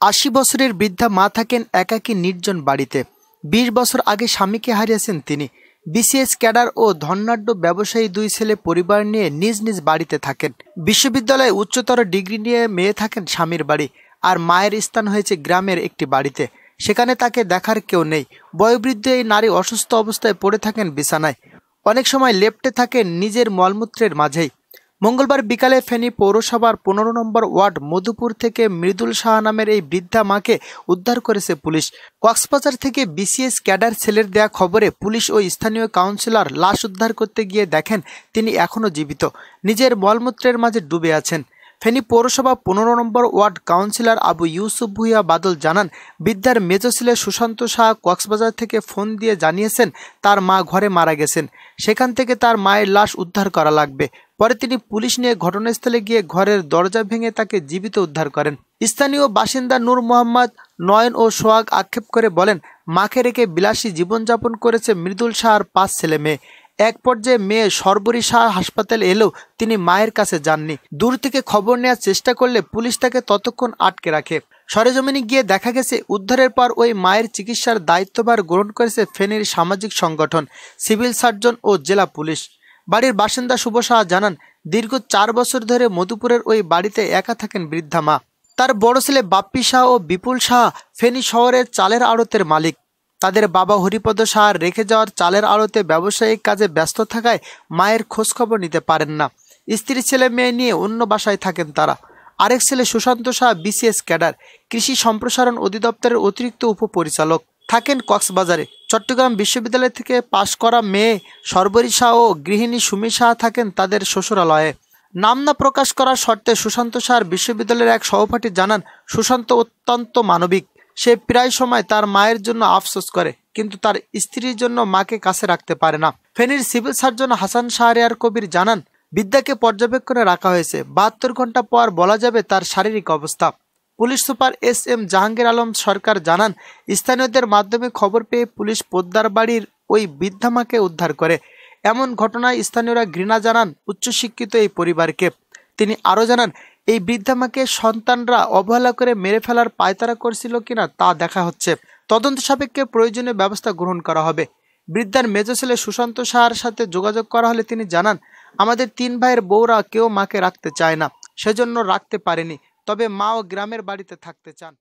আশি বছরের বৃদ্ধা মা থাকেন একাকী নির্জন বাড়িতে। বিশ বছর আগে স্বামীকে হারিয়েছেন তিনি। বিসিএস ক্যাডার ও ধনাঢ্য ব্যবসায়ী দুই ছেলে পরিবার নিয়ে নিজ নিজ বাড়িতে থাকেন। বিশ্ববিদ্যালয়ে উচ্চতর ডিগ্রি নিয়ে মেয়ে থাকেন স্বামীর বাড়ি আর মায়ের স্থান হয়েছে গ্রামের একটি বাড়িতে। সেখানে তাকে দেখার কেউ নেই। বয়োবৃদ্ধ এই নারী অসুস্থ অবস্থায় পড়ে থাকেন বিছানায়। অনেক সময় লেপ্টে থাকেন নিজের মলমূত্রের মাঝেই। মঙ্গলবার বিকালে ফেনী পৌরসভার পনেরো নম্বর ওয়ার্ড মধুপুর থেকে মৃদুল শাহ নামের এই বৃদ্ধা মাকে উদ্ধার করেছে পুলিশ। কক্সবাজার থেকে বিসিএস ক্যাডার ছেলের দেয়া খবরে পুলিশ ও স্থানীয় কাউন্সিলর লাশ উদ্ধার করতে গিয়ে দেখেন তিনি এখনও জীবিত। নিজের মলমূত্রের মাঝে ডুবে আছেন। ফেনী পৌরসভা পনেরো নম্বর ওয়ার্ড কাউন্সিলর আবু ইউসুফ ভুইয়া বাদল জানান, বিদ্যার মেজ ছেলে সুশান্ত শাহ কক্সবাজার থেকে ফোন দিয়ে জানিয়েছেন, তার মা ঘরে মারা গেছেন। সেখান থেকে তার মায়ের লাশ উদ্ধার করা লাগবে। পরে তিনি পুলিশ নিয়ে ঘটনাস্থলে গিয়ে ঘরের দরজা ভেঙে তাকে জীবিত উদ্ধার করেন। স্থানীয় বাসিন্দা নূর মোহাম্মদ নয়ন ও সোহাগ আক্ষেপ করে বলেন, মাকে রেখে বিলাসী জীবনযাপন করেছে মৃদুল শাহর পাঁচ ছেলে মেয়ে। এক পর্যায়ে মেয়ে সর্বরী শাহ হাসপাতালে এলেও তিনি মায়ের কাছে যাননি। দূর থেকে খবর নেওয়ার চেষ্টা করলে পুলিশ তাকে ততক্ষণ আটকে রাখে। সরেজমিনে গিয়ে দেখা গেছে, উদ্ধারের পর ওই মায়ের চিকিৎসার দায়িত্বভার গ্রহণ করেছে ফেনীর সামাজিক সংগঠন, সিভিল সার্জন ও জেলা পুলিশ। বাড়ির বাসিন্দা শুভ শাহ জানান, দীর্ঘ চার বছর ধরে মধুপুরের ওই বাড়িতে একা থাকেন বৃদ্ধা মা। তার বড় ছেলে বাপ্পি শাহ ও বিপুল শাহ ফেনী শহরের চালের আড়তের মালিক। তাদের বাবা হরিপদ শাহ রেখে যাওয়ার চালের আড়তে ব্যবসায়িক কাজে ব্যস্ত থাকায় মায়ের খোঁজখবর নিতে পারেন না। স্ত্রী ছেলে মেয়ে নিয়ে অন্য বাসায় থাকেন তারা। আরেক ছেলে সুশান্ত শাহ বিসিএস ক্যাডার, কৃষি সম্প্রসারণ অধিদপ্তরের অতিরিক্ত উপপরিচালক। থাকেন কক্সবাজারে। চট্টগ্রাম বিশ্ববিদ্যালয় থেকে পাশ করা মেয়ে সর্বরী শাহ ও গৃহিণী সুমি শাহ থাকেন তাদের শ্বশুরালয়ে। নাম না প্রকাশ করার শর্তে সুশান্ত শাহ বিশ্ববিদ্যালয়ের এক সহপাঠী জানান, সুশান্ত অত্যন্ত মানবিক। সে প্রায় সময় তার মায়ের জন্য আফসোস করে, কিন্তু তার স্ত্রীর জন্য মাকে কাছে রাখতে পারে না। ফেনীর সিভিল সার্জন হাসান শাহরিয়ার কবির জানান, বিদ্যাকে পর্যবেক্ষণে রাখা হয়েছে। বাহাত্তর ঘণ্টা পর বলা যাবে তার শারীরিক অবস্থা। Police super S M Jahangir Alam Sarkar জানান, স্থানীয়দের মাধ্যমে খবর পেয়ে পুলিশ পোদ্দার বাড়ির ওই বৃদ্ধামাকে উদ্ধার করে। এমন ঘটনায় স্থানীয়রা ঘৃণা জানান উচ্চশিক্ষিত এই পরিবারকে। তিনি আরও জানান এই বৃদ্ধা মাকে সন্তানরা অবহেলা করে মেরে ফেলার পায়তারা করছিল কিনা তা দেখা হচ্ছে। তদন্ত সাপেক্ষে প্রয়োজনীয় ব্যবস্থা গ্রহণ করা হবে। বৃদ্ধার মেজ ছেলে সুশান্ত সাহার সাথে যোগাযোগ করা হলে তিনি জানান, আমাদের তিন ভাইয়ের বউরা কেউ মাকে রাখতে চায় না, সেজন্য রাখতে পারেনি, তবে মা ও গ্রামের বাড়িতে থাকতে চান।